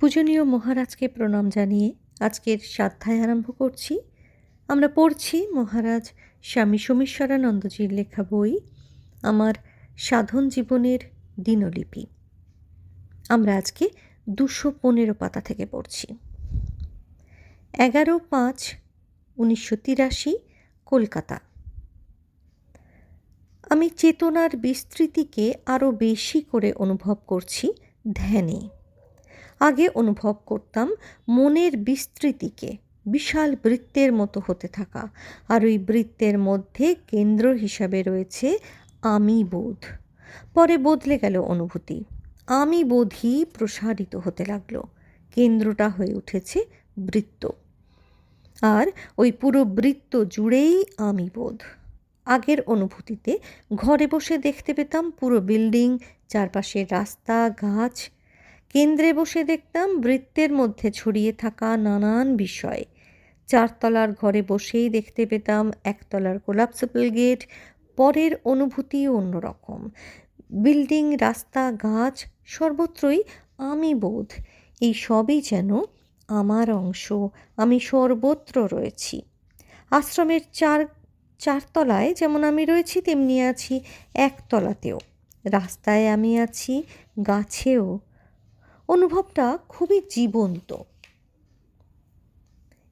পূজনীয় মহারাজকে প্রণাম জানিয়ে আজকের সাধ্যায় আরম্ভ করছি। আমরা পড়ছি মহারাজ স্বামী সোমেশ্বরানন্দজির লেখা বই, আমার সাধন জীবনের দিনলিপি। আমরা আজকে দুশো পনেরো পাতা থেকে পড়ছি। এগারো পাঁচ উনিশশো তিরাশি, কলকাতা। আমি চেতনার বিস্তৃতিকে আরও বেশি করে অনুভব করছি ধ্যানে। আগে অনুভব করতাম মনের বিস্তৃতিকে, বিশাল বৃত্তের মতো হতে থাকা। আর ওই বৃত্তের মধ্যে কেন্দ্র হিসাবে রয়েছে আমি বোধ। পরে বদলে গেল অনুভূতি। আমি বোধই প্রসারিত হতে লাগল। কেন্দ্রটা হয়ে উঠেছে বৃত্ত। আর ওই পুরো বৃত্ত জুড়েই আমি বোধ। আগের অনুভূতিতে ঘরে বসে দেখতে পেতাম পুরো বিল্ডিং চারপাশে রাস্তা, গাছ কেন্দ্রে বসে দেখতাম বৃত্তের মধ্যে ছড়িয়ে থাকা নানান বিষয়। চারতলার ঘরে বসেই দেখতে পেতাম একতলার কোলাপসিবল গেট, পরের অনুভূতি অন্যরকম। বিল্ডিং, রাস্তা, গাছ, সর্বত্রই আমি বোধ, এই সবই যেন আমার অংশ, আমি সর্বত্র রয়েছি। আশ্রমের চার, চারতলায় যেমন আমি রয়েছি, তেমনি আছি একতলাতেও। রাস্তায় আমি আছি, গাছেও। অনুভবটা খুবই জীবন্ত।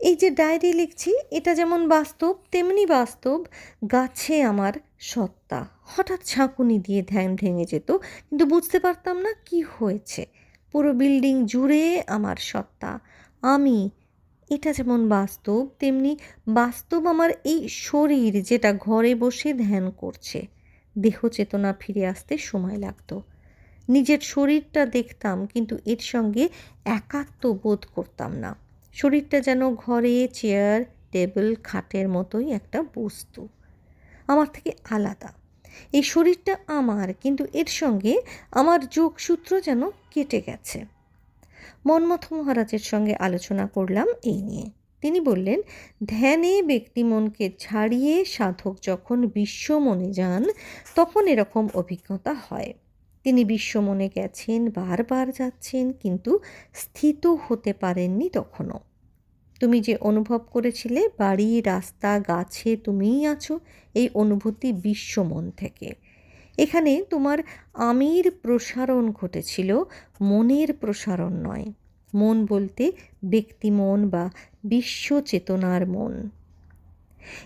এই যে ডায়েরি লিখছি, এটা যেমন বাস্তব, তেমনি বাস্তব, গাছে আমার সত্তা। হঠাৎ ঝাঁকুনি দিয়ে ধ্যান ভেঙে যেত, কিন্তু বুঝতে পারতাম না কি হয়েছে। পুরো বিল্ডিং জুড়ে আমার সত্তা। আমি এটা যেমন বাস্তব, তেমনি বাস্তব আমার এই শরীর যেটা ঘরে বসে ধ্যান করছে। দেহ চেতনা ফিরে আসতে সময় লাগতো। নিজের শরীরটা দেখতাম, কিন্তু এর সঙ্গে একাত্ম বোধ করতাম না। শরীরটা যেন ঘরে চেয়ার টেবিল খাটের মতোই একটা বস্তু। আমার থেকে আলাদা। এই শরীরটা আমার, কিন্তু এর সঙ্গে আমার যোগসূত্র যেন কেটে গেছে। মনমথ মহারাজের সঙ্গে আলোচনা করলাম এই নিয়ে। তিনি বললেন, ধ্যানে ব্যক্তি মনকে ছাড়িয়ে সাধক যখন বিশ্ব মনে যান, তখন এরকম অভিজ্ঞতা হয়। তিনি বিশ্বমনে গেছেন, বারবার যাচ্ছেন, কিন্তু স্থিত হতে পারেননি তখনও। তুমি যে অনুভব করেছিলে, বাড়ি, রাস্তা, গাছে তুমিই আছো, এই অনুভূতি বিশ্বমন থেকে। এখানে তোমার আমির প্রসারণ ঘটেছিল, মনের প্রসারণ নয়। মন বলতে ব্যক্তি মন বা বিশ্ব চেতনার মন।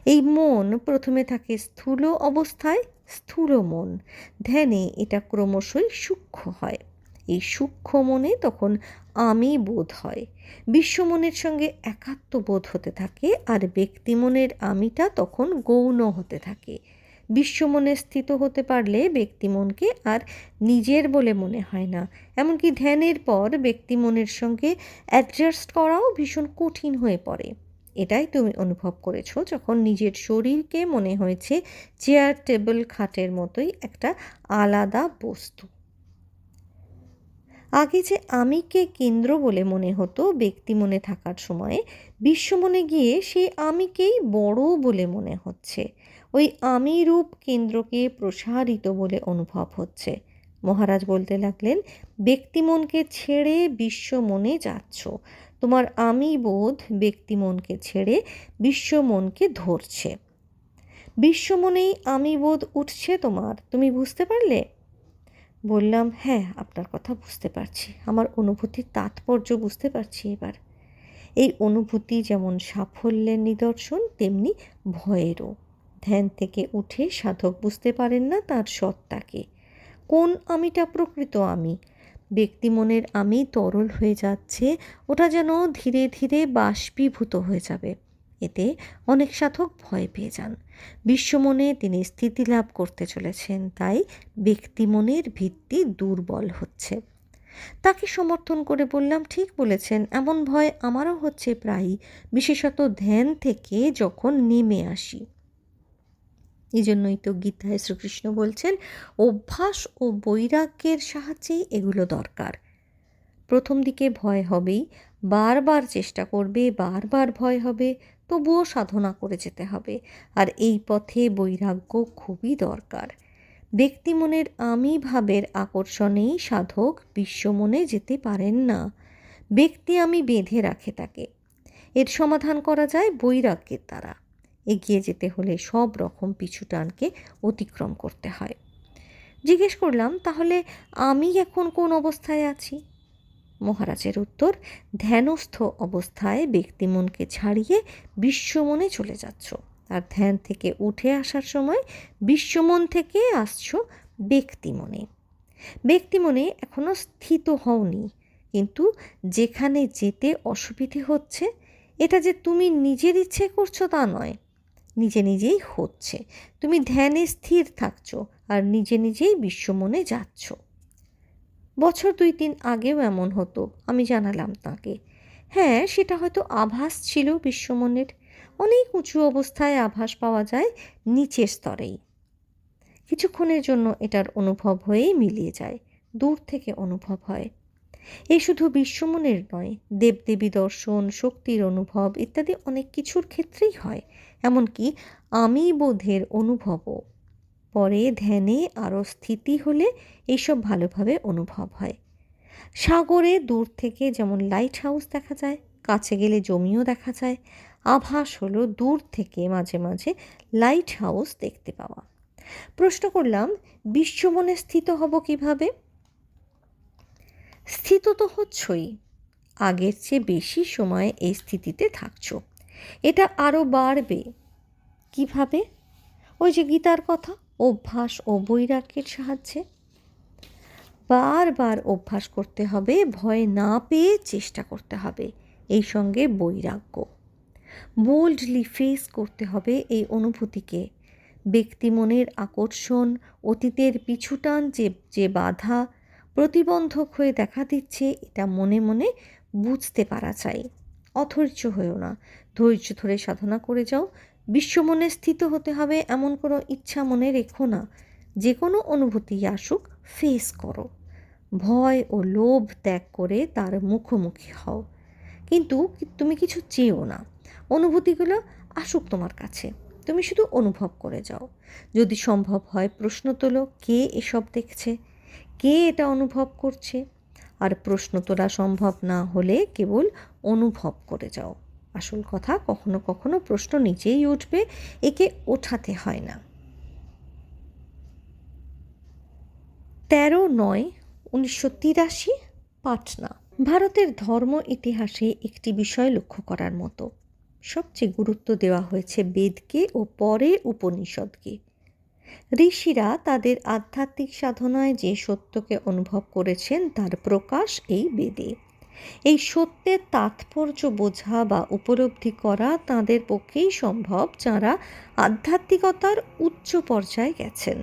এই মন প্রথমে থাকে স্থূল অবস্থায় স্থূল মন। ধ্যানে এটা ক্রমশই সূক্ষ্ম হয়। এই সূক্ষ্ম মনে তখন আমি বোধ হয়। বিশ্বমনের সঙ্গে একাত্ম বোধ হতে থাকে আর ব্যক্তি মনের আমিটা তখন গৌণ হতে থাকে। বিশ্বমনে স্থিত হতে পারলে ব্যক্তি মনকে আর নিজের বলে মনে হয় না। এমনকি ধ্যানের পর ব্যক্তি মনের সঙ্গে অ্যাডজাস্ট করাও ভীষণ কঠিন হয়ে পড়ে। এটাই তুমি অনুভব করেছ যখন নিজের শরীরকে মনে হয়েছে চেয়ার, টেবিল, খাটের মতোই একটা আলাদা বস্তু। আগে যে আমিকে কেন্দ্র বলে মনে হতো ব্যক্তি মনে থাকার সময়ে, বিশ্ব মনে গিয়ে সেই আমিকেই বড় বলে মনে হচ্ছে। ওই আমি রূপ কেন্দ্রকে প্রসারিত বলে অনুভব হচ্ছে। মহারাজ বলতে লাগলেন, ব্যক্তি মনকে ছেড়ে বিশ্ব মনে যাচ্ছ। তোমার আমি বোধ ব্যক্তি মনকে ছেড়ে বিশ্ব মনকে ধরছে। বিশ্ব মনেই আমি বোধ উঠছে তোমার, তুমি বুঝতে পারলে? বললাম হ্যাঁ আপনার কথা বুঝতে পারছি, আমার অনুভূতির তাৎপর্য বুঝতে পারছি এবার। এই অনুভূতি যেমন সাফল্যের নিদর্শন, তেমনি ভয়েরও। ধ্যান থেকে উঠে সাধক বুঝতে পারেন না তার সত্তাকে। কোন আমিটা প্রকৃত আমি? ব্যক্তি মনের আমি তরল হয়ে যাচ্ছে, ওটা যেন ধীরে ধীরে বাষ্পীভূত হয়ে যাবে। এতে অনেক সাধক ভয় পেয়ে যান। বিশ্বমনে তিনি স্থিতি লাভ করতে চলেছেন, তাই ব্যক্তি মনের ভিত্তি দুর্বল হচ্ছে। তাকে সমর্থন করে বললাম, ঠিক বলেছেন, এমন ভয় আমারও হচ্ছে প্রায়ই। বিশেষত ধ্যান থেকে যখন নেমে আসি। এই জন্যই তো গীতায় শ্রীকৃষ্ণ বলছেন, অভ্যাস ও বৈরাগ্যের সাহায্যেই এগুলো দরকার। প্রথম দিকে ভয় হবেই, বারবার চেষ্টা করবে, বারবার ভয় হবে, তবুও সাধনা করে যেতে হবে। আর এই পথে বৈরাগ্য খুবই দরকার। ব্যক্তি মনের আমি ভাবের আকর্ষণেই সাধক বিশ্বমনে যেতে পারেন না। ব্যক্তি আমি বেঁধে রাখে তাকে। এর সমাধান করা যায় বৈরাগ্যের দ্বারা। এগিয়ে যেতে হলে সব রকম পিছু টানকে অতিক্রম করতে হয়। জিজ্ঞেস করলাম, তাহলে আমি এখন কোন অবস্থায় আছি? মহারাজের উত্তর, ধ্যানস্থ অবস্থায় ব্যক্তিমনকে ছাড়িয়ে বিশ্বমনে চলে যাচ্ছ। আর ধ্যান থেকে উঠে আসার সময় বিশ্বমন থেকে আসছো ব্যক্তিমনে ব্যক্তিমনে এখনও স্থিত হওনি। কিন্তু যেখানে যেতে অসুবিধে হচ্ছে, এটা যে তুমি নিজের ইচ্ছে করছ তা নয়। নিজে নিজেই হচ্ছে। তুমি ধ্যানে স্থির থাকছো আর নিজে নিজেই বিশ্বমনে যাচ্ছ। বছর দুই তিন আগেও এমন হতো, আমি জানালাম তাকে। হ্যাঁ সেটা হয়তো আভাস ছিল বিশ্বমনের। অনেক উঁচু অবস্থায় আভাস পাওয়া যায় নিচের স্তরেই। কিছুক্ষণের জন্য এটার অনুভব হয়েই মিলিয়ে যায়, দূর থেকে অনুভব হয়। এই শুধু বিশ্বমনের নয়, দেবদেবী দর্শন, শক্তির অনুভব ইত্যাদি অনেক কিছুর ক্ষেত্রেই হয়। এমনকি আমি বোধের অনুভবও। পরে ধ্যানে আরও স্থিতি হলে এইসব ভালোভাবে অনুভব হয়। সাগরে দূর থেকে যেমন লাইট হাউস দেখা যায়, কাছে গেলে জমিও দেখা যায়, আভাস হলো দূর থেকে মাঝে মাঝে লাইট হাউস দেখতে পাওয়া। প্রশ্ন করলাম বিশ্বমনে স্থিত হব কীভাবে? স্থিত তো হচ্ছই, আগের চেয়ে বেশি সময় এই স্থিতিতে থাকছো। এটা আরও বাড়বে। কীভাবে? ওই যে গীতার কথা, অভ্যাস ও বৈরাগ্যের সাহায্যে। বারবার অভ্যাস করতে হবে, ভয় না পেয়ে চেষ্টা করতে হবে, এই সঙ্গে বৈরাগ্য। বোল্ডলি ফেস করতে হবে এই অনুভূতিকে। ব্যক্তি মনের আকর্ষণ, অতীতের পিছুটান যে যে বাধা, প্রতিবন্ধক হয়ে দেখা দিচ্ছে, এটা মনে মনে বুঝতে পারা চাই। অধৈর্য হয়েও না। ধৈর্য ধরে সাধনা করে যাও। বিশ্বমনে স্থিত হতে হবে এমন কোনো ইচ্ছা মনে রেখো না। যে কোনো অনুভূতি আসুক ফেস করো। ভয় ও লোভ ত্যাগ করে তার মুখোমুখি হও। কিন্তু তুমি কিছু চেয়েও না। অনুভূতিগুলো আসুক তোমার কাছে। তুমি শুধু অনুভব করে যাও। যদি সম্ভব হয়, প্রশ্ন তোলো, কে এসব দেখছে? কে এটা অনুভব করছে? আর প্রশ্ন তোলা সম্ভব না হলে কেবল অনুভব করে যাও। আসল কথা, কখনো কখনো প্রশ্ন নিজেই উঠবে, একে ওঠাতে হয় না। তেরো নয়, উনিশশো তিরাশি, পাটনা। ভারতের ধর্ম ইতিহাসে একটি বিষয় লক্ষ্য করার মতো। সবচেয়ে গুরুত্ব দেওয়া হয়েছে বেদকে ও পরে উপনিষদকে। ঋষিরা তাদের আধ্যাত্মিক সাধনায় যে সত্যকে অনুভব করেছেন, তার প্রকাশ এই বেদে। এই সত্যের তাৎপর্য বোঝা বা উপলব্ধি করা তাদের পক্ষেই সম্ভব যারা আধ্যাত্মিকতার উচ্চ পর্যায়ে গেছেন।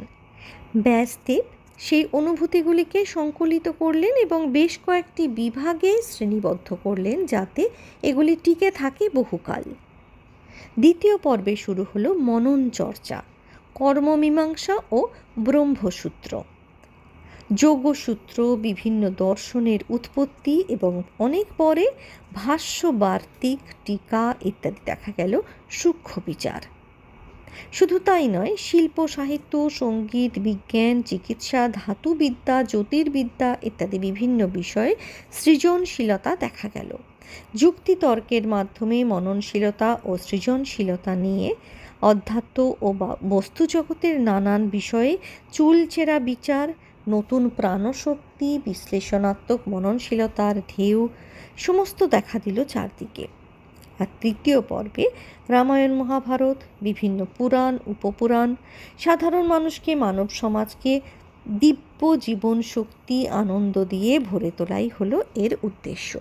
ব্যাসদেব সেই অনুভূতিগুলিকে সংকলিত করলেন এবং বেশ কয়েকটি বিভাগে শ্রেণীবদ্ধ করলেন যাতে এগুলি টিকে থাকে বহুকাল। দ্বিতীয় পর্বে শুরু হলো মনন চর্চা কর্মমীমাংসা ও ব্রহ্মসূত্র। যোগসূত্র, বিভিন্ন দর্শনের উৎপত্তি এবং অনেক পরে ভাষ্য বার্তিক টিকা ইত্যাদি দেখা গেল সূক্ষ্ম বিচার। শুধু তাই নয়, শিল্প, সাহিত্য, সংগীত, বিজ্ঞান, চিকিৎসা, ধাতুবিদ্যা, জ্যোতির্বিদ্যা ইত্যাদি বিভিন্ন বিষয়ে সৃজনশীলতা দেখা গেল। যুক্তিতর্কের মাধ্যমে মননশীলতা ও সৃজনশীলতা নিয়ে অধ্যাত্ম ও বস্তু জগতের নানান বিষয়ে চুলচেরা বিচার নতুন প্রাণশক্তি, বিশ্লেষণাত্মক মননশীলতার ঢেউ, সমস্ত দেখা দিল চারদিকে। আর তৃতীয় পর্বে রামায়ণ মহাভারত, বিভিন্ন পুরাণ, উপপুরাণ, সাধারণ মানুষকে, মানব সমাজকে দিব্য জীবন শক্তি আনন্দ দিয়ে ভরে তোলাই হলো এর উদ্দেশ্য।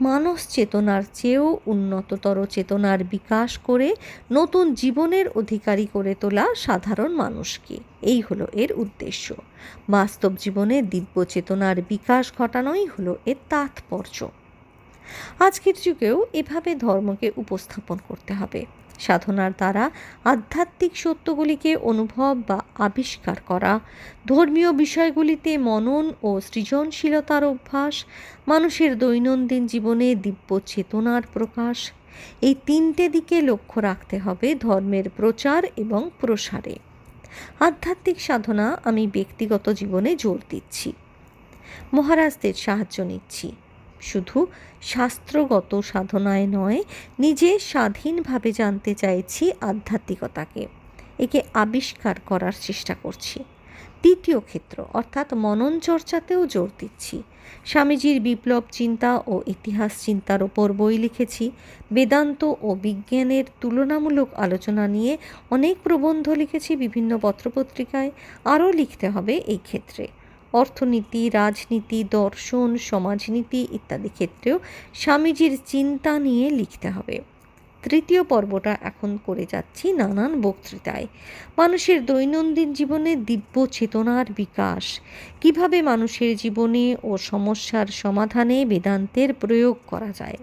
মানস চেতনার চেয়েও উন্নততর চেতনার বিকাশ করে নতুন জীবনের অধিকারী করে তোলা সাধারণ মানুষকে। এই হলো এর উদ্দেশ্য। বাস্তব জীবনে দিব্য চেতনার বিকাশ ঘটানোই হলো এর তাৎপর্য। আজকের যুগেও এভাবে ধর্মকে উপস্থাপন করতে হবে। সাধনার দ্বারা আধ্যাত্মিক সত্যগুলিকে অনুভব বা আবিষ্কার করা। ধর্মীয় বিষয়গুলিতে মনন ও সৃজনশীলতার অভ্যাস, মানুষের দৈনন্দিন জীবনে দিব্য চেতনার প্রকাশ। এই তিনটে দিকে লক্ষ্য রাখতে হবে ধর্মের প্রচার এবং প্রসারে। আধ্যাত্মিক সাধনা আমি ব্যক্তিগত জীবনে জোর দিচ্ছি। মহারাজদের সাহায্য নিচ্ছি। শুধু শাস্ত্রগত সাধনায় নয়, নিজে স্বাধীনভাবে জানতে চাইছি আধ্যাত্মিকতাকে। একে আবিষ্কার করার চেষ্টা করছি। দ্বিতীয় ক্ষেত্র, অর্থাৎ মনন চর্চাতেও জোর দিচ্ছি। স্বামীজির বিপ্লব চিন্তা ও ইতিহাস চিন্তার ওপর বই লিখেছি। বেদান্ত ও বিজ্ঞানের তুলনামূলক আলোচনা নিয়ে অনেক প্রবন্ধ লিখেছি বিভিন্ন পত্রপত্রিকায়। আরও লিখতে হবে এই ক্ষেত্রে। অর্থনীতি, রাজনীতি, দর্শন, সমাজনীতি ইত্যাদি ক্ষেত্রেও স্বামীজির চিন্তা নিয়ে লিখতে হবে। তৃতীয় পর্বটা এখন করে যাচ্ছি নানান বক্তৃতায়। মানুষের দৈনন্দিন জীবনে দিব্য চেতনার বিকাশ। কীভাবে মানুষের জীবনে ও সমস্যার সমাধানে বেদান্তের প্রয়োগ করা যায়?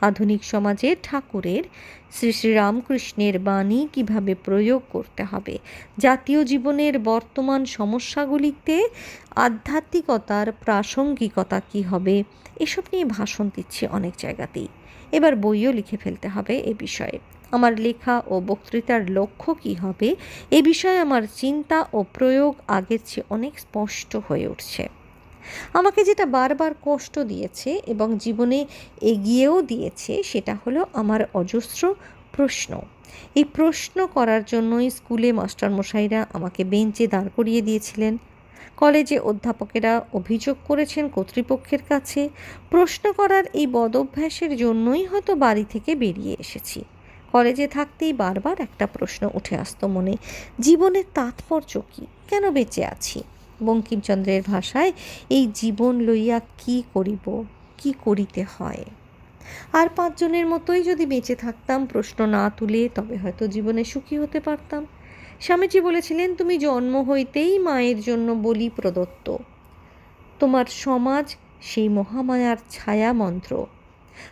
আধুনিক সমাজে ঠাকুরের শ্রী শ্রীরামকৃষ্ণের বাণী কীভাবে প্রয়োগ করতে হবে? জাতীয় জীবনের বর্তমান সমস্যাগুলিতে আধ্যাত্মিকতার প্রাসঙ্গিকতা কী হবে? এসব নিয়ে ভাষণ দিচ্ছি অনেক জায়গাতেই। এবার বইও লিখে ফেলতে হবে এ বিষয়ে। আমার লেখা ও বক্তৃতার লক্ষ্য কী হবে? এ বিষয়ে আমার চিন্তা ও প্রয়োগ আগের চেয়ে অনেক স্পষ্ট হয়ে উঠছে। আমাকে যেটা বারবার কষ্ট দিয়েছে এবং জীবনে এগিয়েও দিয়েছে সেটা হলো আমার অজস্র প্রশ্ন। এই প্রশ্ন করার জন্যই স্কুলে মাস্টারমশাইরা আমাকে বেঞ্চে দাঁড় করিয়ে দিয়েছিলেন। কলেজে অধ্যাপকেরা অভিযোগ করেছেন কর্তৃপক্ষের কাছে, প্রশ্ন করার এই বদভ্যাসের জন্যই হয়তো বাড়ি থেকে বেরিয়ে এসেছি। কলেজে থাকতেই বারবার একটা প্রশ্ন উঠে আসতো মনে, জীবনের তাৎপর্য কী? কেন বেঁচে আছি? বঙ্কিমচন্দ্রের ভাষায় এই জীবন লইয়া কি করিব, কি করিতে হয়? আর পাঁচজনের মতোই যদি বেঁচে থাকতাম, প্রশ্ন না তুলে তবে হয়তো জীবনে সুখী হতে পারতাম। স্বামীজি বলেছিলেন, তুমি জন্ম হইতেই মায়ের জন্য বলি প্রদত্ত। তোমার সমাজ সেই মহামায়ার ছায়া মন্ত্র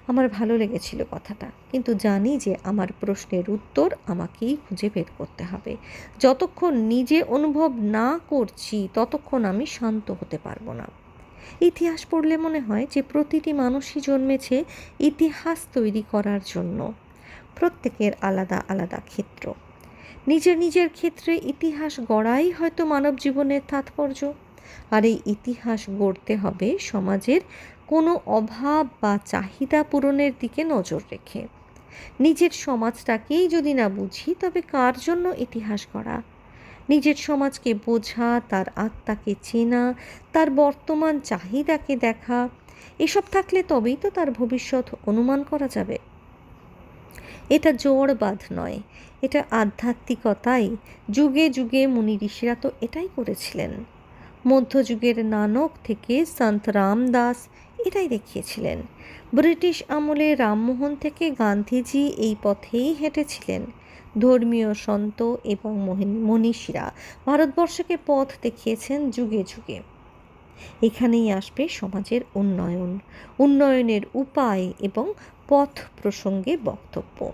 আমার ভালো লেগেছিল কথাটা। কিন্তু জানি যে আমার প্রশ্নের উত্তর আমাকেই খুঁজে বের করতে হবে। যতক্ষণ নিজে অনুভব না করছি, ততক্ষণ আমি শান্ত হতে পারব না। ইতিহাস পড়লে মনে হয় যে প্রতিটি মানুষই জন্মেছে ইতিহাস তৈরি করার জন্য। প্রত্যেকের আলাদা আলাদা ক্ষেত্র। নিজের নিজের ক্ষেত্রে ইতিহাস গড়াই হয়তো মানব জীবনের তাৎপর্য। আর এই ইতিহাস গড়তে হবে সমাজের কোনো অভাব বা চাহিদা পূরণের দিকে নজর রেখে। নিজের সমাজটাকেই যদি না বুঝি, তবে কার জন্য ইতিহাস গড়া? নিজের সমাজকে বোঝা, তার আত্মাকে চেনা, তার বর্তমান চাহিদাকে দেখা, এসব থাকলে তবেই তো তার ভবিষ্যৎ অনুমান করা যাবে। এটা জোড়বাদ নয়, এটা আধ্যাত্মিকতাই। যুগে যুগে মুনি ঋষিরা তো এটাই করেছিলেন। মধ্যযুগের নানক থেকে সন্ত রামদাস এটাই দেখিয়েছিলেন। ব্রিটিশ আমলে রামমোহন থেকে গান্ধীজি এই পথেই হেঁটেছিলেন। ধর্মীয় সন্ত এবং মনীষীরা ভারতবর্ষকে পথ দেখিয়েছেন যুগে যুগে। এখানেই আসবে সমাজের উন্নয়ন। উন্নয়নের উপায় এবং পথ প্রসঙ্গে বক্তব্য।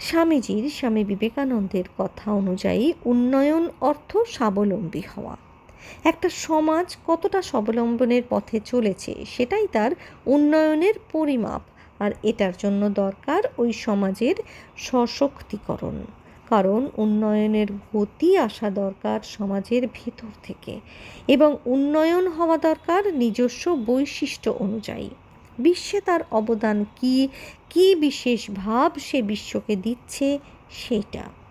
স্বামীজির স্বামী বিবেকানন্দের কথা অনুযায়ী উন্নয়ন অর্থ স্বাবলম্বী হওয়া। একটা সমাজ কতটা স্বাবলম্বনের পথে চলেছে সেটাই তার উন্নয়নের পরিমাপ। আর এটার জন্য দরকার ওই সমাজের সশক্তিকরণ। কারণ উন্নয়নের গতি আসা দরকার সমাজের ভেতর থেকে এবং উন্নয়ন হওয়া দরকার নিজস্ব বৈশিষ্ট্য অনুযায়ী। বিশ্বে তার অবদান কি কি বিশেষ ভাব সে বিশ্বকে দিচ্ছে সেটা।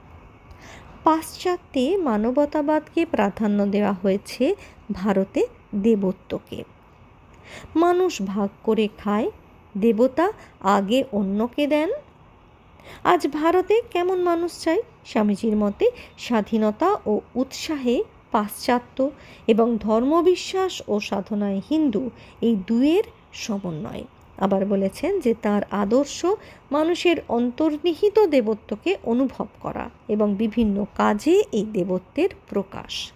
পাশ্চাত্যে মানবতাবাদকে প্রাধান্য দেওয়া হয়েছে ভারতে দেবত্বকে। মানুষ ভাগ করে খায়, দেবতা আগে অন্যকে দেন। আজ ভারতে কেমন মানুষ চাই? স্বামীজির মতে স্বাধীনতা ও উৎসাহে পাশ্চাত্য এবং ধর্মবিশ্বাস ও সাধনায় হিন্দু এই দুয়ের সমন্বয়। আবার বলেছেন যে তার আদর্শ মানুষের অন্তর্নিহিত দেবত্বকে অনুভব করা এবং বিভিন্ন কাজে এই দেবত্বের প্রকাশ।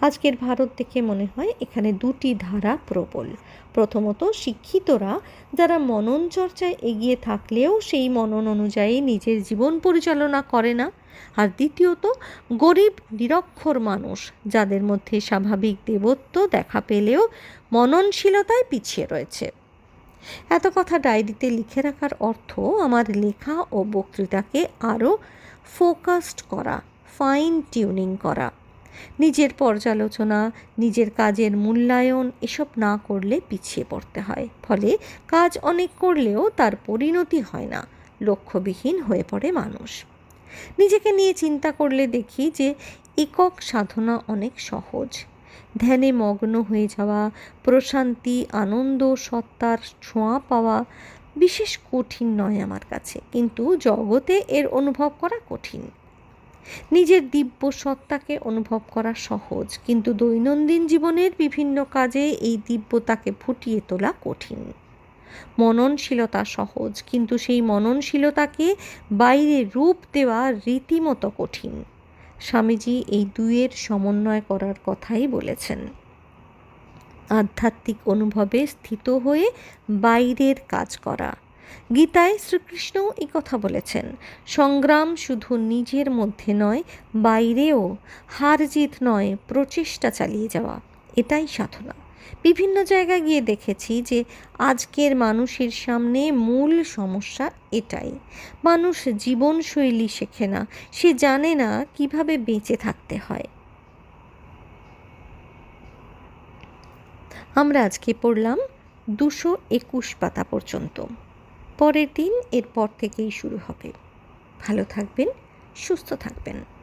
আজকের ভারত দেখে মনে হয় এখানে দুটি ধারা প্রবল। প্রথমত, শিক্ষিতরা যারা মনন চর্চায় এগিয়ে থাকলেও সেই মনন অনুযায়ী নিজের জীবন পরিচালনা করে না। আর দ্বিতীয়ত, গরিব, নিরক্ষর মানুষ যাদের মধ্যে স্বাভাবিক দেবত্ব দেখা পেলেও মননশীলতায় পিছিয়ে রয়েছে। এত কথা ডায়েরিতে লিখে রাখার অর্থ আমার লেখা ও বক্তৃতাকে আরও ফোকাসড করা ফাইন টিউনিং করা। নিজের পর্যালোচনা, নিজের কাজের মূল্যায়ন এসব না করলে পিছিয়ে পড়তে হয়। ফলে কাজ অনেক করলেও তার পরিণতি হয় না, লক্ষ্যবিহীন হয়ে পড়ে মানুষ। নিজেকে নিয়ে চিন্তা করলে দেখি যে একক সাধনা অনেক সহজ। ধ্যানে মগ্ন হয়ে যাওয়া, প্রশান্তি, আনন্দ, সত্তার ছোঁয়া পাওয়া বিশেষ কঠিন নয় আমার কাছে। কিন্তু জগতে এর অনুভব করা কঠিন। নিজের দিব্য সত্তাকে অনুভব করা সহজ, কিন্তু দৈনন্দিন জীবনের বিভিন্ন কাজে এই দিব্যতাকে ফুটিয়ে তোলা কঠিন। মননশীলতা সহজ, কিন্তু সেই মননশীলতাকে বাইরে রূপ দেওয়া রীতিমতো কঠিন। স্বামীজি এই দুয়ের সমন্বয় করার কথাই বলেছেন। আধ্যাত্মিক অনুভবে স্থিত হয়ে বাইরের কাজ করা। গীতায় শ্রীকৃষ্ণও এই কথা বলেছেন, সংগ্রাম শুধু নিজের মধ্যে নয়, বাইরেও হার জিত নয়, প্রচেষ্টা চালিয়ে যাওয়া, এটাই সাধনা। বিভিন্ন জায়গায় গিয়ে দেখেছি যে আজকের মানুষের সামনে মূল সমস্যা এটাই। মানুষ জীবনশৈলী শেখে না, সে জানে না কীভাবে বেঁচে থাকতে হয়। আমরা আজকে পড়লাম দুশো একুশ পাতা পর্যন্ত। পরের দিন এরপর থেকেই শুরু হবে। ভালো থাকবেন, সুস্থ থাকবেন।